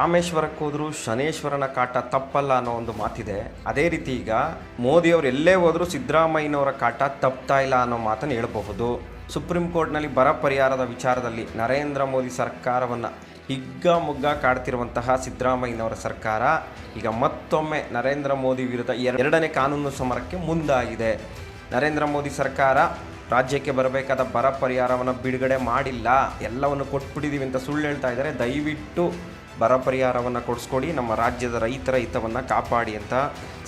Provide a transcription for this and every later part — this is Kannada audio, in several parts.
ರಾಮೇಶ್ವರಕ್ಕೆ ಹೋದರೂ ಶನೇಶ್ವರನ ಕಾಟ ತಪ್ಪಲ್ಲ ಅನ್ನೋ ಒಂದು ಮಾತಿದೆ. ಅದೇ ರೀತಿ ಈಗ ಮೋದಿಯವರು ಎಲ್ಲೇ ಹೋದರೂ ಸಿದ್ದರಾಮಯ್ಯನವರ ಕಾಟ ತಪ್ತಾ ಇಲ್ಲ ಅನ್ನೋ ಮಾತನ್ನು ಹೇಳಬಹುದು. ಸುಪ್ರೀಂ ಕೋರ್ಟ್ನಲ್ಲಿ ಬರ ಪರಿಹಾರದ ವಿಚಾರದಲ್ಲಿ ನರೇಂದ್ರ ಮೋದಿ ಸರ್ಕಾರವನ್ನು ಹಿಗ್ಗ ಮುಗ್ಗ ಕಾಡ್ತಿರುವಂತಹ ಸಿದ್ದರಾಮಯ್ಯನವರ ಸರ್ಕಾರ ಈಗ ಮತ್ತೊಮ್ಮೆ ನರೇಂದ್ರ ಮೋದಿ ವಿರುದ್ಧ ಎರಡನೇ ಕಾನೂನು ಸಮರಕ್ಕೆ ಮುಂದಾಗಿದೆ. ನರೇಂದ್ರ ಮೋದಿ ಸರ್ಕಾರ ರಾಜ್ಯಕ್ಕೆ ಬರಬೇಕಾದ ಬರ ಪರಿಹಾರವನ್ನು ಬಿಡುಗಡೆ ಮಾಡಿಲ್ಲ. ಎಲ್ಲವನ್ನು ಕೊಟ್ಬಿಟ್ಟಿದ್ದೀವಿ ಅಂತ ಸುಳ್ಳು ಹೇಳ್ತಾ ಇದ್ದಾರೆ. ದಯವಿಟ್ಟು ಬರ ಪರಿಹಾರವನ್ನು ಕೊಡಿಸ್ಕೊಡಿ, ನಮ್ಮ ರಾಜ್ಯದ ರೈತರ ಹಿತವನ್ನು ಕಾಪಾಡಿ ಅಂತ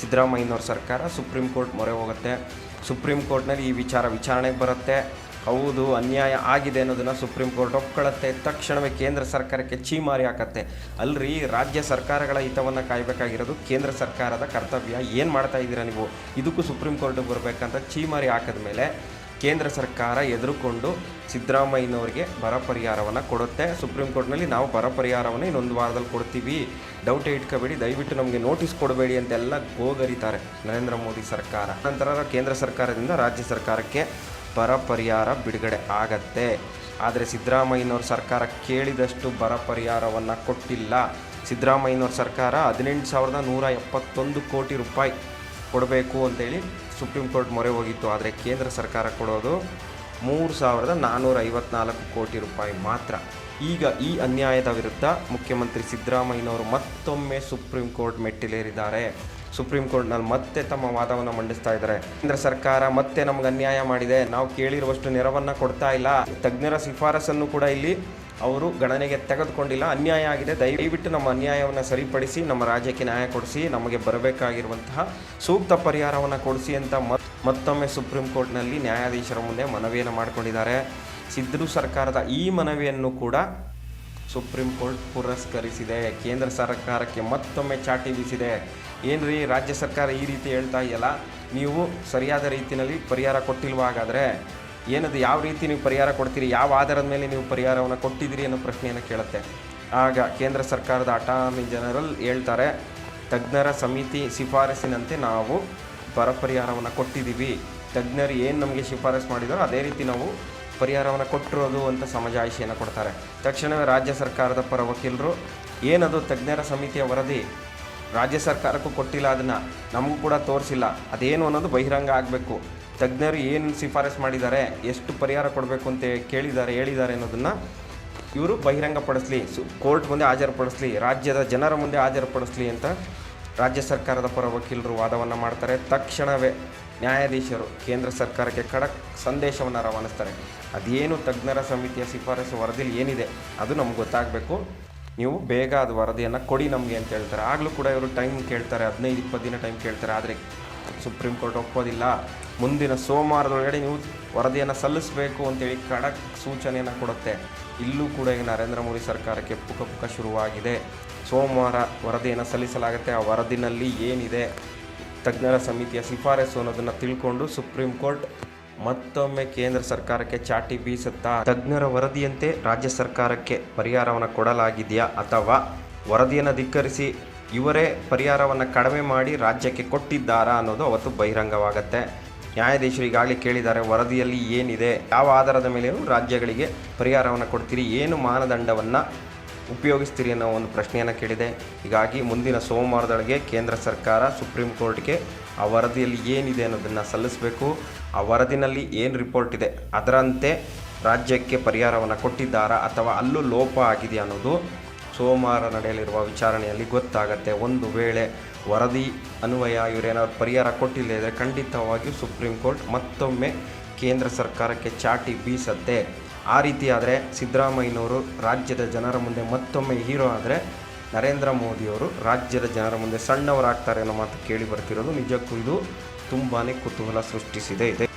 ಸಿದ್ದರಾಮಯ್ಯನವ್ರ ಸರ್ಕಾರ ಸುಪ್ರೀಂ ಕೋರ್ಟ್ ಮೊರೆ ಹೋಗುತ್ತೆ. ಸುಪ್ರೀಂ ಕೋರ್ಟ್ನಲ್ಲಿ ಈ ವಿಚಾರ ವಿಚಾರಣೆಗೆ ಬರುತ್ತೆ. ಹೌದು, ಅನ್ಯಾಯ ಆಗಿದೆ ಅನ್ನೋದನ್ನು ಸುಪ್ರೀಂ ಕೋರ್ಟ್ ಒಪ್ಕೊಳ್ಳುತ್ತೆ. ತಕ್ಷಣವೇ ಕೇಂದ್ರ ಸರ್ಕಾರಕ್ಕೆ ಚೀಮಾರಿ ಹಾಕತ್ತೆ. ಅಲ್ರಿ, ರಾಜ್ಯ ಸರ್ಕಾರಗಳ ಹಿತವನ್ನು ಕಾಯಬೇಕಾಗಿರೋದು ಕೇಂದ್ರ ಸರ್ಕಾರದ ಕರ್ತವ್ಯ. ಏನು ಮಾಡ್ತಾ ಇದ್ದೀರಾ ನೀವು? ಇದಕ್ಕೂ ಸುಪ್ರೀಂ ಕೋರ್ಟಿಗೆ ಬರಬೇಕಂತ ಚೀಮಾರಿ ಹಾಕಿದ ಮೇಲೆ ಕೇಂದ್ರ ಸರ್ಕಾರ ಎದುರುಕೊಂಡು ಸಿದ್ದರಾಮಯ್ಯನವರಿಗೆ ಬರ ಪರಿಹಾರವನ್ನು ಕೊಡುತ್ತೆ. ಸುಪ್ರೀಂ ಕೋರ್ಟ್ನಲ್ಲಿ ನಾವು ಬರ ಪರಿಹಾರವನ್ನು ಇನ್ನೊಂದು ವಾರದಲ್ಲಿ ಕೊಡ್ತೀವಿ. ಡೌಟೇ ಇಟ್ಕೋಬೇಡಿ. ದಯವಿಟ್ಟು ನಮಗೆ ನೋಟಿಸ್ ಕೊಡಬೇಡಿ ಅಂತೆಲ್ಲ ಗೋಗರಿತಾರೆ ನರೇಂದ್ರ ಮೋದಿ ಸರ್ಕಾರ. ನಂತರ ಕೇಂದ್ರ ಸರ್ಕಾರದಿಂದ ರಾಜ್ಯ ಸರ್ಕಾರಕ್ಕೆ ಬರ ಪರಿಹಾರ ಬಿಡುಗಡೆ ಆಗತ್ತೆ. ಆದರೆ ಸಿದ್ದರಾಮಯ್ಯನವ್ರ ಸರ್ಕಾರ ಕೇಳಿದಷ್ಟು ಬರ ಪರಿಹಾರವನ್ನು ಕೊಟ್ಟಿಲ್ಲ. ಸಿದ್ದರಾಮಯ್ಯನವ್ರ ಸರ್ಕಾರ ಹದಿನೆಂಟು ಸಾವಿರದ ನೂರ ಎಪ್ಪತ್ತೊಂದು ಕೋಟಿ ರೂಪಾಯಿ ಕೊಡಬೇಕು ಅಂತೇಳಿ ಸುಪ್ರೀಂ ಕೋರ್ಟ್ ಮೊರೆ ಹೋಗಿತ್ತು, ಆದರೆ ಕೇಂದ್ರ ಸರ್ಕಾರ ಕೊಡೋದು ಮೂರು ಸಾವಿರದ ನಾನ್ನೂರ ಐವತ್ನಾಲ್ಕು ಕೋಟಿ ರೂಪಾಯಿ ಮಾತ್ರ. ಈಗ ಈ ಅನ್ಯಾಯದ ವಿರುದ್ಧ ಮುಖ್ಯಮಂತ್ರಿ ಸಿದ್ದರಾಮಯ್ಯನವರು ಮತ್ತೊಮ್ಮೆ ಸುಪ್ರೀಂ ಕೋರ್ಟ್ ಮೆಟ್ಟಿಲೇರಿದ್ದಾರೆ. ಸುಪ್ರೀಂ ಕೋರ್ಟ್ನಲ್ಲಿ ಮತ್ತೆ ತಮ್ಮ ವಾದವನ್ನು ಮಂಡಿಸ್ತಾ ಇದ್ದಾರೆ. ಕೇಂದ್ರ ಸರ್ಕಾರ ಮತ್ತೆ ನಮ್ಗೆ ಅನ್ಯಾಯ ಮಾಡಿದೆ. ನಾವು ಕೇಳಿರುವಷ್ಟು ನೆರವನ್ನು ಕೊಡ್ತಾ ಇಲ್ಲ. ತಜ್ಞರ ಶಿಫಾರಸನ್ನು ಕೂಡ ಇಲ್ಲಿ ಅವರು ಗಣನೆಗೆ ತೆಗೆದುಕೊಂಡಿಲ್ಲ. ಅನ್ಯಾಯ ಆಗಿದೆ. ದಯವಿಟ್ಟು ನಮ್ಮ ಅನ್ಯಾಯವನ್ನು ಸರಿಪಡಿಸಿ, ನಮ್ಮ ರಾಜ್ಯಕ್ಕೆ ನ್ಯಾಯ ಕೊಡಿಸಿ, ನಮಗೆ ಬರಬೇಕಾಗಿರುವಂತಹ ಸೂಕ್ತ ಪರಿಹಾರವನ್ನು ಕೊಡಿಸಿ ಅಂತ ಮತ್- ಮತ್ತೊಮ್ಮೆ ಸುಪ್ರೀಂ ಕೋರ್ಟ್ನಲ್ಲಿ ನ್ಯಾಯಾಧೀಶರ ಮುಂದೆ ಮನವಿಯನ್ನು ಮಾಡಿಕೊಂಡಿದ್ದಾರೆ. ಸಿದ್ದು ಸರ್ಕಾರದ ಈ ಮನವಿಯನ್ನು ಕೂಡ ಸುಪ್ರೀಂ ಕೋರ್ಟ್ ಪುರಸ್ಕರಿಸಿದೆ. ಕೇಂದ್ರ ಸರ್ಕಾರಕ್ಕೆ ಮತ್ತೊಮ್ಮೆ ಚಾಟಿ ಬೀಸಿದೆ. ಏನ್ರಿ, ರಾಜ್ಯ ಸರ್ಕಾರ ಈ ರೀತಿ ಹೇಳ್ತಾ ಇದೆಯಲ್ಲ? ನೀವು ಸರಿಯಾದ ರೀತಿಯಲ್ಲಿ ಪರಿಹಾರ ಕೊಟ್ಟಿಲ್ವಾ ಹಾಗಾದರೆ ಏನದು ಯಾವ ರೀತಿ ನೀವು ಪರಿಹಾರ ಕೊಡ್ತೀರಿ, ಯಾವ ಆಧಾರದ ಮೇಲೆ ನೀವು ಪರಿಹಾರವನ್ನು ಕೊಟ್ಟಿದ್ದೀರಿ ಅನ್ನೋ ಪ್ರಶ್ನೆಯನ್ನು ಕೇಳುತ್ತೆ. ಆಗ ಕೇಂದ್ರ ಸರ್ಕಾರದ ಅಟಾರ್ನಿ ಜನರಲ್ ಹೇಳ್ತಾರೆ, ತಜ್ಞರ ಸಮಿತಿ ಶಿಫಾರಸಿನಂತೆ ನಾವು ಬರ ಪರಿಹಾರವನ್ನು ಕೊಟ್ಟಿದ್ದೀವಿ. ತಜ್ಞರು ಏನು ನಮಗೆ ಶಿಫಾರಸು ಮಾಡಿದರೋ ಅದೇ ರೀತಿ ನಾವು ಪರಿಹಾರವನ್ನು ಕೊಟ್ಟಿರೋದು ಅಂತ ಸಮಜಾಯಿಷಿಯನ್ನು ಕೊಡ್ತಾರೆ. ತಕ್ಷಣವೇ ರಾಜ್ಯ ಸರ್ಕಾರದ ಪರ ವಕೀಲರು, ಏನದು ತಜ್ಞರ ಸಮಿತಿಯ ವರದಿ? ರಾಜ್ಯ ಸರ್ಕಾರಕ್ಕೂ ಕೊಟ್ಟಿಲ್ಲ ಅದನ್ನು, ನಮಗೂ ಕೂಡ ತೋರಿಸಿಲ್ಲ. ಅದೇನು ಅನ್ನೋದು ಬಹಿರಂಗ ಆಗಬೇಕು. ತಜ್ಞರು ಏನು ಶಿಫಾರಸು ಮಾಡಿದ್ದಾರೆ, ಎಷ್ಟು ಪರಿಹಾರ ಕೊಡಬೇಕು ಅಂತ ಕೇಳಿದ್ದಾರೆ, ಹೇಳಿದ್ದಾರೆ ಅನ್ನೋದನ್ನು ಇವರು ಬಹಿರಂಗಪಡಿಸ್ಲಿ, ಸು ಕೋರ್ಟ್ ಮುಂದೆ ಹಾಜರುಪಡಿಸಲಿ, ರಾಜ್ಯದ ಜನರ ಮುಂದೆ ಹಾಜರುಪಡಿಸಲಿ ಅಂತ ರಾಜ್ಯ ಸರ್ಕಾರದ ಪರ ವಕೀಲರು ವಾದವನ್ನು ಮಾಡ್ತಾರೆ. ತಕ್ಷಣವೇ ನ್ಯಾಯಾಧೀಶರು ಕೇಂದ್ರ ಸರ್ಕಾರಕ್ಕೆ ಖಡಕ್ ಸಂದೇಶವನ್ನು ರವಾನಿಸ್ತಾರೆ. ಅದೇನು ತಜ್ಞರ ಸಮಿತಿಯ ಶಿಫಾರಸು ವರದಿಲಿ ಏನಿದೆ, ಅದು ನಮ್ಗೆ ಗೊತ್ತಾಗಬೇಕು. ನೀವು ಬೇಗ ಅದು ವರದಿಯನ್ನು ಕೊಡಿ ನಮಗೆ ಅಂತ ಹೇಳ್ತಾರೆ. ಆಗಲೂ ಕೂಡ ಇವರು ಟೈಮ್ ಕೇಳ್ತಾರೆ, ಹದಿನೈದು, ಇಪ್ಪತ್ತು ದಿನ ಟೈಮ್ ಕೇಳ್ತಾರೆ. ಆದರೆ ಸುಪ್ರೀಂ ಕೋರ್ಟ್ ಒಪ್ಪೋದಿಲ್ಲ. ಮುಂದಿನ ಸೋಮವಾರದೊಳಗಡೆ ನೀವು ವರದಿಯನ್ನು ಸಲ್ಲಿಸಬೇಕು ಅಂತೇಳಿ ಖಡಕ್ ಸೂಚನೆಯನ್ನು ಕೊಡುತ್ತೆ. ಇಲ್ಲೂ ಕೂಡ ಈಗ ನರೇಂದ್ರ ಮೋದಿ ಸರ್ಕಾರಕ್ಕೆ ಪುಕ ಪುಕ ಶುರುವಾಗಿದೆ. ಸೋಮವಾರ ವರದಿಯನ್ನು ಸಲ್ಲಿಸಲಾಗುತ್ತೆ. ಆ ವರದಿನಲ್ಲಿ ಏನಿದೆ? ತಜ್ಞರ ಸಮಿತಿಯ ಶಿಫಾರಸು ಅನ್ನೋದನ್ನು ತಿಳ್ಕೊಂಡು ಸುಪ್ರೀಂ ಕೋರ್ಟ್ ಮತ್ತೊಮ್ಮೆ ಕೇಂದ್ರ ಸರ್ಕಾರಕ್ಕೆ ಚಾಟಿ ಬೀಸುತ್ತಾ, ತಜ್ಞರ ವರದಿಯಂತೆ ರಾಜ್ಯ ಸರ್ಕಾರಕ್ಕೆ ಪರಿಹಾರವನ್ನು ಕೊಡಲಾಗಿದೆಯಾ ಅಥವಾ ವರದಿಯನ್ನು ಧಿಕ್ಕರಿಸಿ ಇವರೇ ಪರಿಹಾರವನ್ನು ಕಡಿಮೆ ಮಾಡಿ ರಾಜ್ಯಕ್ಕೆ ಕೊಟ್ಟಿದ್ದಾರಾ ಅನ್ನೋದು ಅವತ್ತು ಬಹಿರಂಗವಾಗುತ್ತೆ. ನ್ಯಾಯಾಧೀಶರು ಈಗಾಗಲೇ ಕೇಳಿದ್ದಾರೆ, ವರದಿಯಲ್ಲಿ ಏನಿದೆ, ಯಾವ ಆಧಾರದ ಮೇಲೆ ರಾಜ್ಯಗಳಿಗೆ ಪರಿಹಾರವನ್ನು ಕೊಡ್ತೀರಿ, ಏನು ಮಾನದಂಡವನ್ನು ಉಪಯೋಗಿಸ್ತೀರಿ ಅನ್ನೋ ಒಂದು ಪ್ರಶ್ನೆಯನ್ನು ಕೇಳಿದೆ. ಹೀಗಾಗಿ ಮುಂದಿನ ಸೋಮವಾರದೊಳಗೆ ಕೇಂದ್ರ ಸರ್ಕಾರ ಸುಪ್ರೀಂ ಕೋರ್ಟ್ಗೆ ಆ ವರದಿಯಲ್ಲಿ ಏನಿದೆ ಅನ್ನೋದನ್ನು ಸಲ್ಲಿಸಬೇಕು. ಆ ವರದಿನಲ್ಲಿ ಏನು ರಿಪೋರ್ಟ್ ಇದೆ, ಅದರಂತೆ ರಾಜ್ಯಕ್ಕೆ ಪರಿಹಾರವನ್ನು ಕೊಟ್ಟಿದ್ದಾರಾ ಅಥವಾ ಅಲ್ಲೂ ಲೋಪ ಆಗಿದೆ ಅನ್ನೋದು ಸೋಮವಾರ ನಡೆಯಲಿರುವ ವಿಚಾರಣೆಯಲ್ಲಿ ಗೊತ್ತಾಗತ್ತೆ. ಒಂದು ವೇಳೆ ವರದಿ ಅನ್ವಯ ಇವರೇನಾದ್ರು ಪರಿಹಾರ ಕೊಟ್ಟಿಲ್ಲ ಇದ್ದರೆ ಖಂಡಿತವಾಗಿಯೂ ಸುಪ್ರೀಂ ಕೋರ್ಟ್ ಮತ್ತೊಮ್ಮೆ ಕೇಂದ್ರ ಸರ್ಕಾರಕ್ಕೆ ಚಾಟಿ ಬೀಸತ್ತೆ. ಆ ರೀತಿ ಆದರೆ ಸಿದ್ದರಾಮಯ್ಯನವರು ರಾಜ್ಯದ ಜನರ ಮುಂದೆ ಮತ್ತೊಮ್ಮೆ ಹೀರೋ ಆದರೆ ನರೇಂದ್ರ ಮೋದಿಯವರು ರಾಜ್ಯದ ಜನರ ಮುಂದೆ ಸಣ್ಣವರಾಗ್ತಾರೆ ಅನ್ನೋ ಮಾತು ಕೇಳಿ ಬರ್ತಿರೋದು. ನಿಜಕ್ಕೂ ಇದು ತುಂಬಾ ಕುತೂಹಲ ಸೃಷ್ಟಿಸಿದೆ. ಇದೆ